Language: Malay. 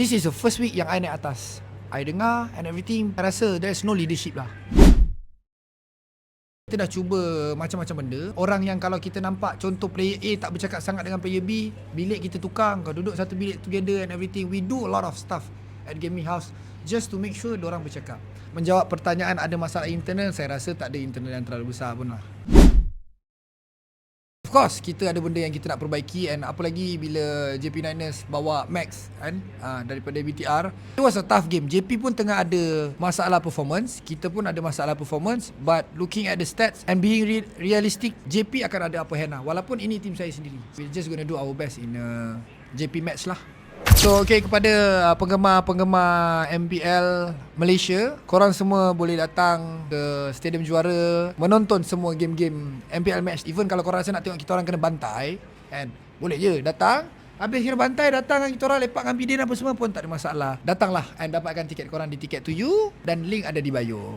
This is the first week yang I naik atas. I dengar and everything. I rasa there's no leadership lah. Kita dah cuba macam-macam benda. Orang yang kalau kita nampak contoh player A tak bercakap sangat dengan player B, bilik kita tukar, kau duduk satu bilik together and everything. We do a lot of stuff at gaming house just to make sure orang bercakap. Menjawab pertanyaan ada masalah internal, saya rasa tak ada internal yang terlalu besar pun lah. Course, kita ada benda yang kita nak perbaiki and apa lagi bila JP Niners bawa Max kan uh, daripada BTR. It was a tough game. JP pun tengah ada masalah performance, kita pun ada masalah performance but looking at the stats and being re- realistic, JP akan ada upper hand lah. Walaupun ini tim saya sendiri. We're just gonna do our best in a JP match lah. So okay kepada uh, penggemar-penggemar MPL Malaysia, korang semua boleh datang ke Stadium Juara menonton semua game-game MPL match. Even kalau korang rasa nak tengok kita orang kena bantai, kan? Boleh je datang. Habis kira bantai datang kita orang lepak dengan bidin apa semua pun tak ada masalah. Datanglah and dapatkan tiket korang di Ticket to You dan link ada di bio.